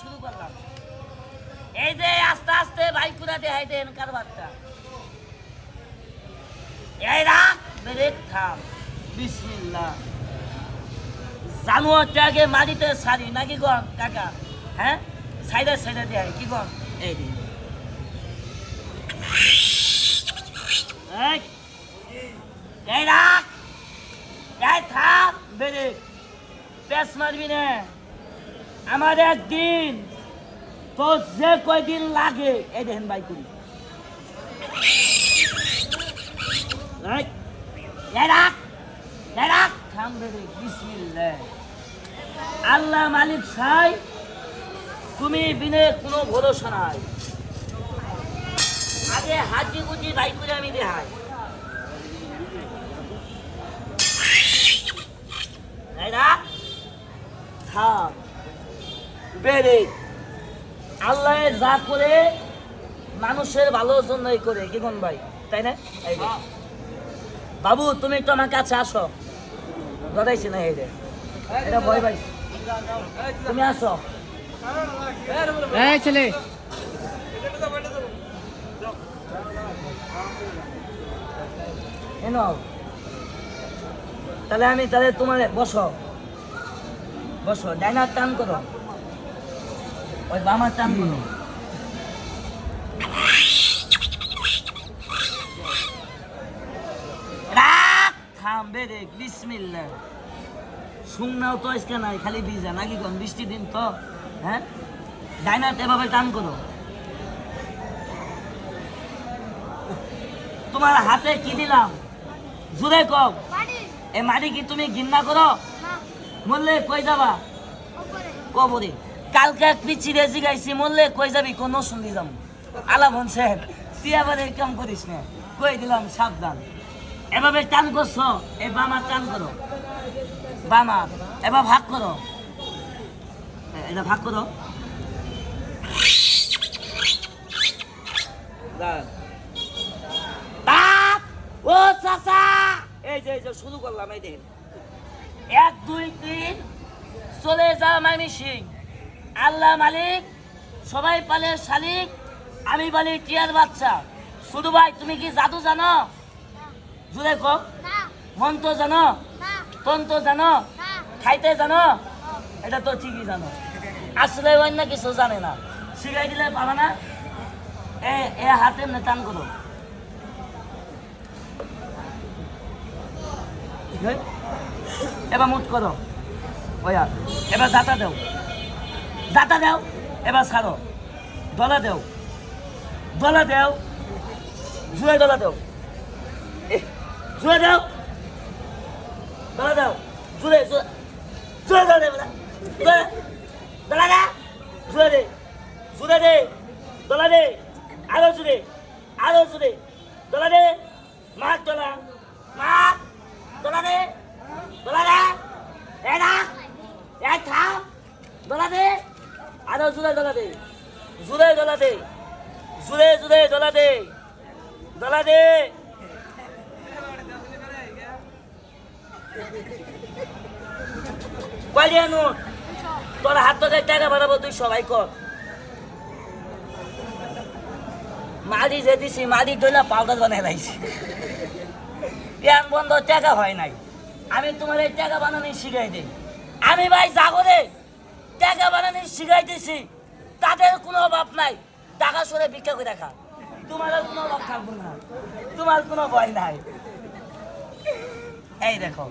শুরু করলাম। এই যে আস্তে আস্তে বাইকুরা দেখাই দেন কারবারটা? এই রাত ব্রেক থাম। বিসমিল্লা জানোয়ারটা আগে মাটিতে সারি নাকি গন টাকা হ্যাঁ? সাইডে সাইডে দেয় কি গন? এই দিন এই। রাখ। এই থাম, ব্রেক। পেস মারবি না। আমার একদিন যে কয়দিন লাগে, এই দেখেন ভাই করি। আল্লাহ মালিক সাই, তুমি বিনে কোনো ভরসা নাই। আগে হাজি গুজি ভাই করে আমি দেখাই এই রাখ থাম বেরে আল্লাহ যা করে মানুষের ভালোর জন্যই করে। কি কোন ভাই? তাই না? বাবু তুমি একটু আমার কাছে আসো। ধরাইছি না এই এটা ভয় ভাই তুমি আসো। ছেলে। এনো। তাহলে আমি তাহলে তোমার বসো। বসো ডাইনার টান করো। ওই বামার টান করো। থাম বেরে বিসমিল্লাহ শুকনাও তো আজকে নাই খালি ভিজা নাকি কোন বৃষ্টি দিন তো? হ্যাঁ? ডাইনার এভাবে টান করো। তোমার হাতে কি দিলাম? জুড়ে কম এ মাটি কি তুমি ঘিন্না করো? মরলে কই যাবা? কবরে। কালকে পিচি রেজি গাইছি, মরলে কই যাবি? কোন শুনলি যাম। আলা বলছে, তুই আবার এই কাম করিস না, কই দিলাম, সাবধান। এভাবে টান করছ এই বামার টান করো। বামা এবার ভাগ করো। এটা ভাগ করো! ও চাচা! এই যে এই যে, শুরু করলাম, এই দেখেন। এক, দুই, তিন, চলে যা মামি সিং আল্লাহ মালিক সবাই পালে শালিক আমি বলি টিয়ার বাচ্চা। শুধু ভাই তুমি কি জাদু জানো? জুড়ে কো। মন্ত্র জানো? তন্ত্র জানো? খাইতে জানো? এটা তো ঠিকই জানো। আসলে অন্য কিছু জানে না। শিখাই দিলে পাবে না? এ এ হাতে এমনি টান করো। এবার মুট করো। ওয়া এবার জাতা দেও। জাতা দেও এবার ছাড়ো। দলা দেও। দলা দেও। জুয়ে দলা দেও। এ, জুয়ে দেও। দলা দেও। জুড়ে জুড়ে জুড়ে দলা দে জুড়ে দলা দে। জুড়ে দে জুড়ে দে। দলা দে। আরও জুড়ে আরও জুড়ে। দলা দে। মাক দলা মাক দলা দে দলা দে। এই না এই থাম। দলা দে। আরও জুড়ে দলা দে জুড়ে দলা দে জুড়ে জুড়ে দলা দে দলা দে কয়লিয়া নোট তোর হাত থেকে টাকা বাড়াবো তুই সবাই কর। মাদি যে দিছি মাদি টইলা পাউডার বানাই লাইছি প্যান বন্ধ, টাকা হয় নাই। আমি তোমার এই টাকা বানানি শিখাই দিই। আমি ভাই জাগরে টাকা বানানি শিখাইতেছি তাদের কোনো অভাব নাই। টাকা সরে ভিক্ষা করে দেখা তোমার কোনো অভাব থাকব না। তোমার কোনো ভয় নাই। এই দেখো।